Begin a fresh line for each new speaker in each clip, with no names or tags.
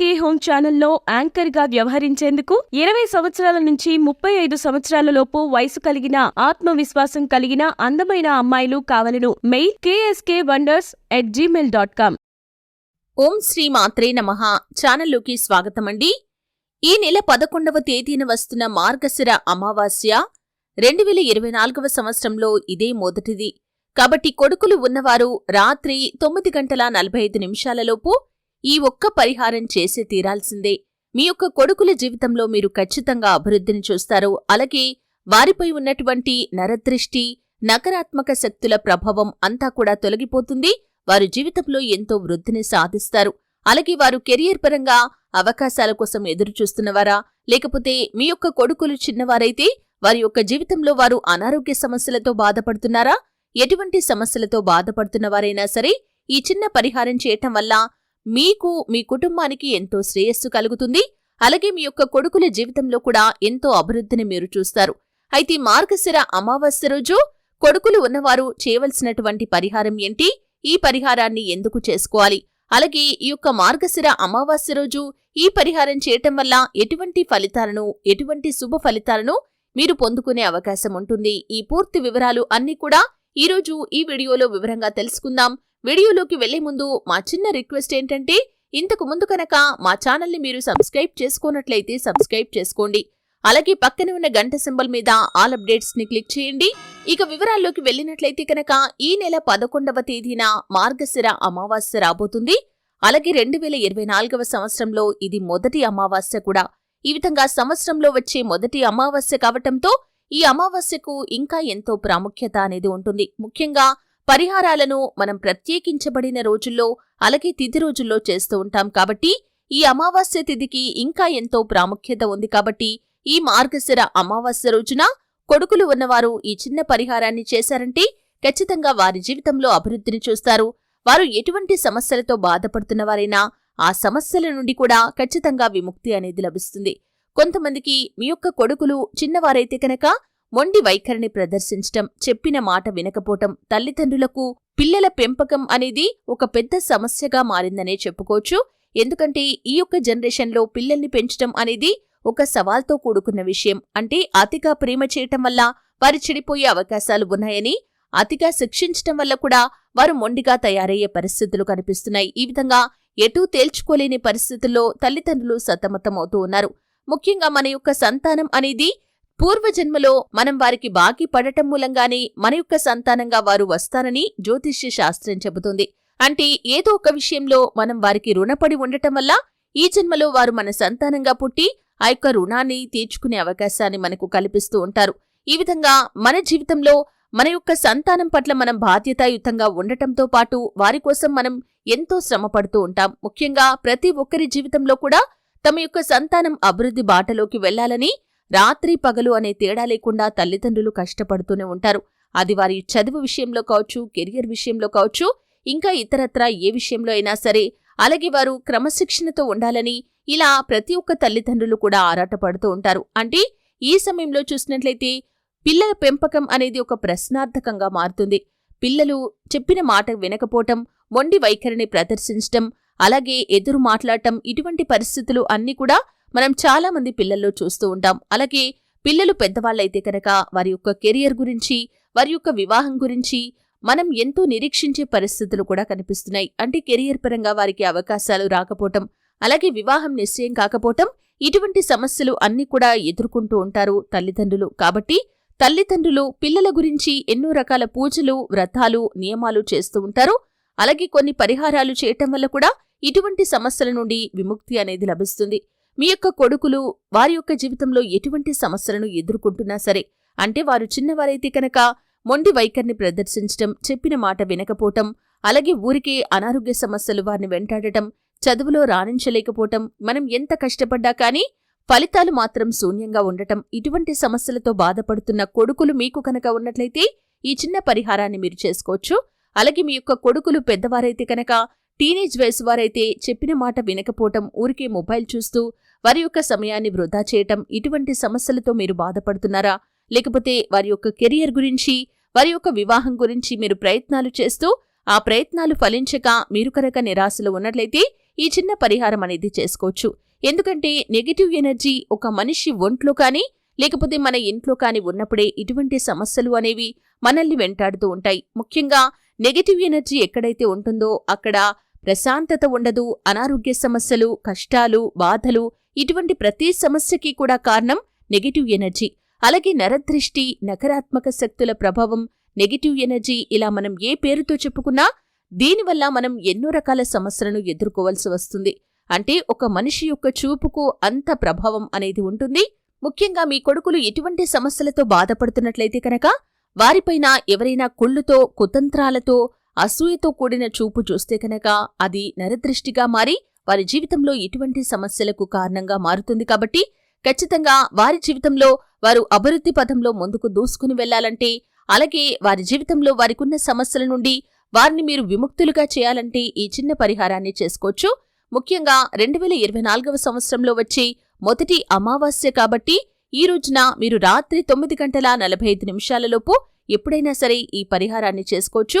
కే home ఛానల్లో యాంకర్గా వ్యవహరించేందుకు ఇరవై సంవత్సరాల నుంచి ముప్పై ఐదు సంవత్సరాలలోపు వయసు కలిగిన ఆత్మవిశ్వాసం కలిగిన అందమైన అమ్మాయిలు కావలను mail KSK wonders at Gmail dot com.
ఓం శ్రీ మాత్రే నమ. ఛానల్లోకి స్వాగతమండి. ఈ నెల పదకొండవ తేదీన వస్తున్న మార్గశిర అమావాస్య రెండు వేల ఇరవై నాలుగవ సంవత్సరంలో ఇదే మొదటిది. కాబట్టి కొడుకులు ఉన్నవారు రాత్రి తొమ్మిది గంటల నలభై ఐదు నిమిషాలలోపు ఈ ఒక్క పరిహారం చేసి తీరాల్సిందే. మీ యొక్క కొడుకుల జీవితంలో మీరు ఖచ్చితంగా అభివృద్ధిని చూస్తారు. అలాగే వారిపై ఉన్నటువంటి నరదృష్టి నకారాత్మక శక్తుల ప్రభావం అంతా కూడా తొలగిపోతుంది. వారు జీవితంలో ఎంతో వృద్ధిని సాధిస్తారు. అలాగే వారు కెరియర్ పరంగా అవకాశాల కోసం ఎదురు చూస్తున్నవారా? లేకపోతే మీ యొక్క కొడుకులు చిన్నవారైతే వారి యొక్క జీవితంలో వారు అనారోగ్య సమస్యలతో బాధపడుతున్నారా? ఎటువంటి సమస్యలతో బాధపడుతున్నవారైనా సరే ఈ చిన్న పరిహారం చేయటం వల్ల మీకు మీ కుటుంబానికి ఎంతో శ్రేయస్సు కలుగుతుంది. అలాగే మీ యొక్క కొడుకుల జీవితంలో కూడా ఎంతో అభివృద్ధిని మీరు చూస్తారు. అయితే మార్గశిర అమావాస్య రోజు కొడుకులు ఉన్నవారు చేయవలసినటువంటి పరిహారం ఏంటి? ఈ పరిహారాన్ని ఎందుకు చేసుకోవాలి? అలాగే ఈ యొక్క మార్గశిర అమావాస్య రోజు ఈ పరిహారం చేయటం వల్ల ఎటువంటి ఫలితాలను ఎటువంటి శుభ ఫలితాలను మీరు పొందుకునే అవకాశం ఉంటుంది? ఈ పూర్తి వివరాలు అన్నీ కూడా ఈరోజు ఈ వీడియోలో వివరంగా తెలుసుకుందాం. వీడియోలోకి వెళ్ళే ముందు మా చిన్న రిక్వెస్ట్ ఏంటంటే ఇంతకు ముందు కనుక మా ఛానల్ని మీరు సబ్స్క్రైబ్ చేసుకోనట్లయితే సబ్స్క్రైబ్ చేసుకోండి. అలాగే పక్కనే ఉన్న గంట సింబల్ మీద ఆల్ అప్డేట్స్ని క్లిక్ చేయండి. ఇక వివరాల్లోకి వెళ్ళినట్లయితే కనుక ఈ నెల పదకొండవ తేదీన మార్గశిర అమావాస్య రాబోతుంది. అలాగే రెండు వేల ఇరవై నాలుగవ సంవత్సరంలో ఇది మొదటి అమావాస్య కూడా. ఈ విధంగా సంవత్సరంలో వచ్చే మొదటి అమావాస్య కావటంతో ఈ అమావాస్యకు ఇంకా ఎంతో ప్రాముఖ్యత అనేది ఉంటుంది. ముఖ్యంగా పరిహారాలను మనం ప్రత్యేకించబడిన రోజుల్లో అలాగే తిథి రోజుల్లో చేస్తూ ఉంటాం కాబట్టి ఈ అమావాస్య తిథికి ఇంకా ఎంతో ప్రాముఖ్యత ఉంది కాబట్టి ఈ మార్గశిర అమావాస్య రోజున కొడుకులు ఉన్నవారు ఈ చిన్న పరిహారాన్ని చేశారంటే ఖచ్చితంగా వారి జీవితంలో అభివృద్ధిని చూస్తారు. వారు ఎటువంటి సమస్యలతో బాధపడుతున్నవారైనా ఆ సమస్యల నుండి కూడా ఖచ్చితంగా విముక్తి అనేది లభిస్తుంది. కొంతమందికి మీ యొక్క కొడుకులు చిన్నవారైతే కనుక మొండి వైఖరిని ప్రదర్శించటం చెప్పిన మాట వినకపోవటం తల్లిదండ్రులకు పిల్లల పెంపకం అనేది ఒక పెద్ద సమస్యగా మారిందనే చెప్పుకోవచ్చు. ఎందుకంటే ఈ యొక్క జనరేషన్లో పిల్లల్ని పెంచటం అనేది ఒక సవాల్తో కూడుకున్న విషయం. అంటే అతిగా ప్రేమ చేయటం వల్ల వారు చెడిపోయే అవకాశాలు ఉన్నాయని అతిగా శిక్షించటం వల్ల కూడా వారు మొండిగా తయారయ్యే పరిస్థితులు కనిపిస్తున్నాయి. ఈ విధంగా ఎటూ తేల్చుకోలేని పరిస్థితుల్లో తల్లిదండ్రులు సతమతమవుతూ ఉన్నారు. ముఖ్యంగా మన యొక్క సంతానం అనేది పూర్వజన్మలో మనం వారికి బాకీ పడటం మూలంగానే మన యొక్క సంతానంగా వారు వస్తారని జ్యోతిష్య శాస్త్రం చెబుతుంది. అంటే ఏదో ఒక విషయంలో మనం వారికి రుణపడి ఉండటం వల్ల ఈ జన్మలో వారు మన సంతానంగా పుట్టి ఆ యొక్క రుణాన్ని తీర్చుకునే అవకాశాన్ని మనకు కల్పిస్తూ ఉంటారు. ఈ విధంగా మన జీవితంలో మన యొక్క సంతానం పట్ల మనం బాధ్యతాయుతంగా ఉండటంతో పాటు వారి కోసం మనం ఎంతో శ్రమ పడుతూ ఉంటాం. ముఖ్యంగా ప్రతి ఒక్కరి జీవితంలో కూడా తమ యొక్క సంతానం అభివృద్ధి బాటలోకి వెళ్ళాలని రాత్రి పగలు అనే తేడా లేకుండా తల్లిదండ్రులు కష్టపడుతూనే ఉంటారు. అది వారి చదువు విషయంలో కావచ్చు కెరియర్ విషయంలో కావచ్చు ఇంకా ఇతరత్రా ఏ విషయంలో అయినా సరే అలాగే వారు క్రమశిక్షణతో ఉండాలని ఇలా ప్రతి ఒక్క తల్లిదండ్రులు కూడా ఆరాటపడుతూ ఉంటారు. అంటే ఈ సమయంలో చూసినట్లయితే పిల్లల పెంపకం అనేది ఒక ప్రశ్నార్థకంగా మారుతుంది. పిల్లలు చెప్పిన మాట వినకపోవటం మొండి వైఖరిని ప్రదర్శించటం అలాగే ఎదురు మాట్లాడటం ఇటువంటి పరిస్థితులు అన్నీ కూడా మనం చాలా మంది పిల్లల్లో చూస్తూ ఉంటాం. అలాగే పిల్లలు పెద్దవాళ్ళైతే కనుక వారి యొక్క కెరియర్ గురించి వారి యొక్క వివాహం గురించి మనం ఎంతో నిరీక్షించే పరిస్థితులు కూడా కనిపిస్తున్నాయి. అంటే కెరియర్ పరంగా వారికి అవకాశాలు రాకపోవటం అలాగే వివాహం నిశ్చయం కాకపోవటం ఇటువంటి సమస్యలు అన్ని కూడా ఎదుర్కొంటూ ఉంటారు తల్లిదండ్రులు. కాబట్టి తల్లిదండ్రులు పిల్లల గురించి ఎన్నో రకాల పూజలు వ్రతాలు నియమాలు చేస్తూ ఉంటారు. అలాగే కొన్ని పరిహారాలు చేయటం వల్ల కూడా ఇటువంటి సమస్యల నుండి విముక్తి అనేది లభిస్తుంది. మీ యొక్క కొడుకులు వారి యొక్క జీవితంలో ఎటువంటి సమస్యలను ఎదుర్కొంటున్నా సరే అంటే వారు చిన్నవారైతే కనుక మొండి వైఖరిని ప్రదర్శించటం చెప్పిన మాట వినకపోవటం అలాగే ఊరికే అనారోగ్య సమస్యలు వారిని వెంటాడటం చదువులో రాణించలేకపోవటం మనం ఎంత కష్టపడ్డా కానీ ఫలితాలు మాత్రం శూన్యంగా ఉండటం ఇటువంటి సమస్యలతో బాధపడుతున్న కొడుకులు మీకు కనుక ఉన్నట్లయితే ఈ చిన్న పరిహారాన్ని మీరు చేసుకోవచ్చు. అలాగే మీ యొక్క కొడుకులు పెద్దవారైతే కనుక టీనేజ్ వయసు వారైతే చెప్పిన మాట వినకపోవటం ఊరికే మొబైల్ చూస్తూ వారి యొక్క సమయాన్ని వృధా చేయటం ఇటువంటి సమస్యలతో మీరు బాధపడుతున్నారా? లేకపోతే వారి యొక్క కెరియర్ గురించి వారి యొక్క వివాహం గురించి మీరు ప్రయత్నాలు చేస్తూ ఆ ప్రయత్నాలు ఫలించక మీరు కనుక నిరాశలో ఉన్నట్లయితే ఈ చిన్న పరిహారం అనేది చేసుకోవచ్చు. ఎందుకంటే నెగిటివ్ ఎనర్జీ ఒక మనిషి ఒంట్లో కానీ లేకపోతే మన ఇంట్లో కానీ ఉన్నప్పుడే ఇటువంటి సమస్యలు అనేవి మనల్ని వెంటాడుతూ ఉంటాయి. ముఖ్యంగా నెగిటివ్ ఎనర్జీ ఎక్కడైతే ఉంటుందో అక్కడ ప్రశాంతత ఉండదు అనారోగ్య సమస్యలు కష్టాలు బాధలు ఇటువంటి ప్రతి సమస్యకి కూడా కారణం నెగిటివ్ ఎనర్జీ అలాగే నరదృష్టి నకారాత్మక శక్తుల ప్రభావం నెగిటివ్ ఎనర్జీ ఇలా మనం ఏ పేరుతో చెప్పుకున్నా దీనివల్ల మనం ఎన్నో రకాల సమస్యలను ఎదుర్కోవాల్సి వస్తుంది. అంటే ఒక మనిషి యొక్క చూపుకు అంత ప్రభావం అనేది ఉంటుంది. ముఖ్యంగా మీ కొడుకులు ఎటువంటి సమస్యలతో బాధపడుతున్నట్లయితే కనుక వారిపైన ఎవరైనా కుళ్ళుతో కుతంత్రాలతో అసూయతో కూడిన చూపు చూస్తే కనుక అది నరదృష్టిగా మారి వారి జీవితంలో ఎటువంటి సమస్యలకు కారణంగా మారుతుంది కాబట్టి ఖచ్చితంగా వారి జీవితంలో వారు అభివృద్ధి పథంలో ముందుకు దూసుకుని వెళ్ళాలంటే అలాగే వారి జీవితంలో వారికున్న సమస్యల నుండి వారిని మీరు విముక్తులుగా చేయాలంటే ఈ చిన్న పరిహారాన్ని చేసుకోవచ్చు. ముఖ్యంగా రెండు వేల ఇరవై నాలుగవ సంవత్సరంలో వచ్చే మొదటి అమావాస్య కాబట్టి ఈ రోజున మీరు రాత్రి తొమ్మిది గంటల నలభై ఐదు నిమిషాలలోపు ఎప్పుడైనా సరే ఈ పరిహారాన్ని చేసుకోవచ్చు.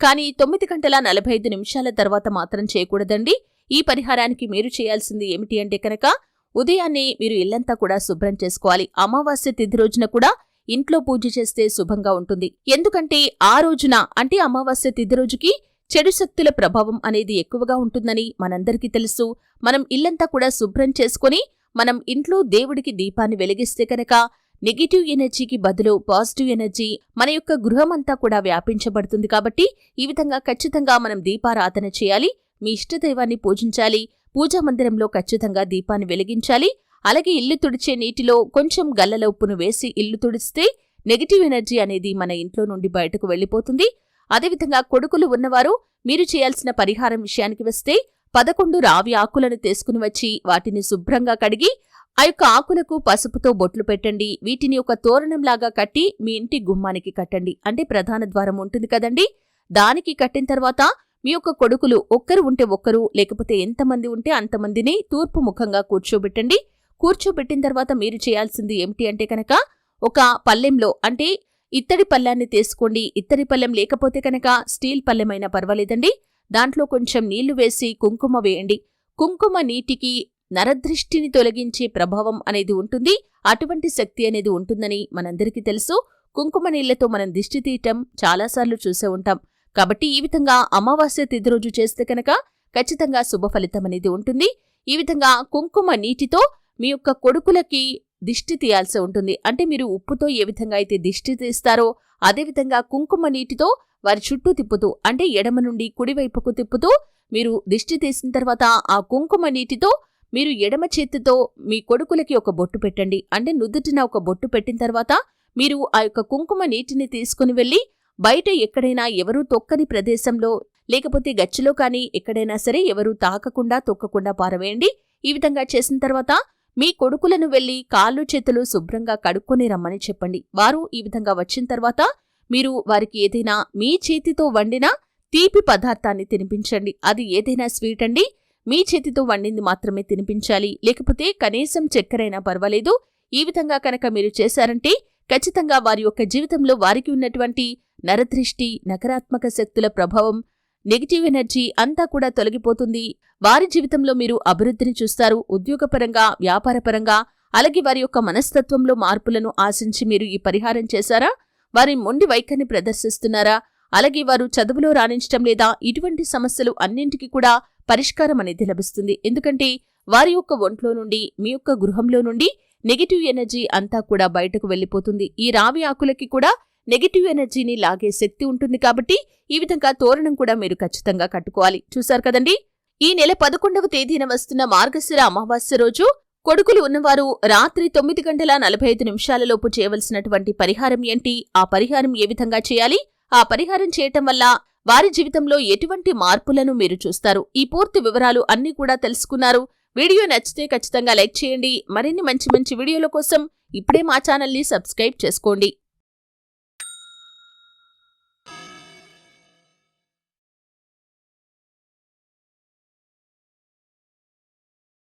కానీ తొమ్మిది గంటల నలభై ఐదు నిమిషాల తర్వాత మాత్రం చేయకూడదండి. ఈ పరిహారానికి మీరు చేయాల్సింది ఏమిటి అంటే కనుక ఉదయాన్నే మీరు ఇల్లంతా కూడా శుభ్రం చేసుకోవాలి. అమావాస్య తిథి రోజున కూడా ఇంట్లో పూజ చేస్తే శుభంగా ఉంటుంది. ఎందుకంటే ఆ రోజున అంటే అమావాస్య తిథి రోజుకి చెడు శక్తుల ప్రభావం అనేది ఎక్కువగా ఉంటుందని మనందరికీ తెలుసు. మనం ఇల్లంతా కూడా శుభ్రం చేసుకొని మనం ఇంట్లో దేవుడికి దీపాన్ని వెలిగిస్తే కనుక నెగిటివ్ ఎనర్జీకి బదులు పాజిటివ్ ఎనర్జీ మన యొక్క గృహమంతా కూడా వ్యాపించబడుతుంది కాబట్టి ఈ విధంగా ఖచ్చితంగా మనం దీపారాధన చేయాలి. మీ ఇష్టదైవాన్ని పూజించాలి. పూజా మందిరంలో ఖచ్చితంగా దీపాన్ని వెలిగించాలి. అలాగే ఇల్లు తుడిచే నీటిలో కొంచెం గల్లల ఉప్పును వేసి ఇల్లు తుడిస్తే నెగిటివ్ ఎనర్జీ అనేది మన ఇంట్లో నుండి బయటకు వెళ్ళిపోతుంది. అదేవిధంగా కొడుకులు ఉన్నవారు మీరు చేయాల్సిన పరిహారం విషయానికి వస్తే పదకొండు రావి ఆకులను తీసుకుని వచ్చి వాటిని శుభ్రంగా కడిగి ఆ యొక్క ఆకులకు పసుపుతో బొట్లు పెట్టండి. వీటిని ఒక తోరణంలాగా కట్టి మీ ఇంటి గుమ్మానికి కట్టండి. అంటే ప్రధాన ద్వారం ఉంటుంది కదండి. దానికి కట్టిన తర్వాత మీ యొక్క కొడుకులు ఒక్కరు ఉంటే ఒక్కరు లేకపోతే ఎంతమంది ఉంటే అంతమందిని తూర్పు ముఖంగా కూర్చోబెట్టండి. కూర్చోబెట్టిన తర్వాత మీరు చేయాల్సింది ఏమిటి అంటే కనుక ఒక పల్లెంలో అంటే ఇత్తడి పళ్ళాన్ని తీసుకోండి. ఇత్తడి పళ్ళెం లేకపోతే కనుక స్టీల్ పళ్ళెమైనా పర్వాలేదండి. దాంట్లో కొంచెం నీళ్ళు వేసి కుంకుమ వేయండి. కుంకుమ నీటికి నరదృష్టిని తొలగించే ప్రభావం అనేది ఉంటుంది. అటువంటి శక్తి అనేది ఉంటుందని మనందరికీ తెలుసు. కుంకుమ నీళ్ళతో మనం దిష్టి తీయటం చాలాసార్లు చూసే ఉంటాం. కాబట్టి ఈ విధంగా అమావాస్య తిథి రోజు చేస్తే కనుక ఖచ్చితంగా శుభ ఫలితం అనేది ఉంటుంది. ఈ విధంగా కుంకుమ నీటితో మీ యొక్క కొడుకులకి దిష్టి తీయాల్సి ఉంటుంది. అంటే మీరు ఉప్పుతో ఏ విధంగా అయితే దిష్టి తీస్తారో అదేవిధంగా కుంకుమ నీటితో వారి చుట్టూ తిప్పుతూ అంటే ఎడమ నుండి కుడివైపుకు తిప్పుతూ మీరు దిష్టి తీసిన తర్వాత ఆ కుంకుమ నీటితో మీరు ఎడమ చేతితో మీ కొడుకులకి ఒక బొట్టు పెట్టండి. అంటే నుదుటిన ఒక బొట్టు పెట్టిన తర్వాత మీరు ఆ యొక్క కుంకుమ నీటిని తీసుకుని వెళ్ళి బయట ఎక్కడైనా ఎవరూ తొక్కని ప్రదేశంలో లేకపోతే గచ్చిలో కానీ ఎక్కడైనా సరే ఎవరూ తాకకుండా తొక్కకుండా పారవేయండి. ఈ విధంగా చేసిన తర్వాత మీ కొడుకులను వెళ్ళి కాళ్ళు చేతులు శుభ్రంగా కడుక్కొని రమ్మని చెప్పండి. వారు ఈ విధంగా వచ్చిన తర్వాత మీరు వారికి ఏదైనా మీ చేతితో వండిన తీపి పదార్థాన్ని తినిపించండి. అది ఏదైనా స్వీట్ అండి మీ చేతితో వండింది మాత్రమే తినిపించాలి. లేకపోతే కనీసం చక్కెరైనా పర్వాలేదు. ఈ విధంగా కనుక మీరు చేశారంటే ఖచ్చితంగా వారి యొక్క జీవితంలో వారికి ఉన్నటువంటి నరదృష్టి నకారాత్మక శక్తుల ప్రభావం నెగిటివ్ ఎనర్జీ అంతా కూడా తొలగిపోతుంది. వారి జీవితంలో మీరు అభివృద్ధిని చూస్తారు. ఉద్యోగపరంగా వ్యాపారపరంగా అలాగే వారి యొక్క మనస్తత్వంలో మార్పులను ఆశించి మీరు ఈ పరిహారం చేశారా? వారి మొండి వైఖరిని ప్రదర్శిస్తున్నారా? అలాగే వారు చదువులో రాణించటం లేదా ఇటువంటి సమస్యలు అన్నింటికీ కూడా పరిష్కారం అనేది లభిస్తుంది. ఎందుకంటే వారి యొక్క ఒంట్లో నుండి మీ యొక్క గృహంలో నుండి నెగిటివ్ ఎనర్జీ అంతా కూడా బయటకు వెళ్ళిపోతుంది. ఈ రావి ఆకులకి కూడా నెగిటివ్ ఎనర్జీని లాగే శక్తి ఉంటుంది కాబట్టి ఈ విధంగా తోరణం కూడా మీరు ఖచ్చితంగా కట్టుకోవాలి. చూశారు కదండి? ఈ నెల పదకొండవ తేదీన వస్తున్న మార్గశిర అమావాస్య రోజు కొడుకులు ఉన్నవారు రాత్రి తొమ్మిది గంటల నలభై ఐదు నిమిషాలలోపు చేయవలసినటువంటి పరిహారం ఏంటి? ఆ పరిహారం ఏ విధంగా చేయాలి? ఆ పరిహారం చేయటం వల్ల వారి జీవితంలో ఎటువంటి మార్పులను మీరు చూస్తారు? ఈ పూర్తి వివరాలు అన్నీ కూడా తెలుసుకున్నారు. వీడియో నచ్చితే ఖచ్చితంగా లైక్ చేయండి. మరిన్ని మంచి మంచి వీడియోల కోసం ఇప్పుడే మా ఛానల్ని సబ్స్క్రైబ్ చేసుకోండి.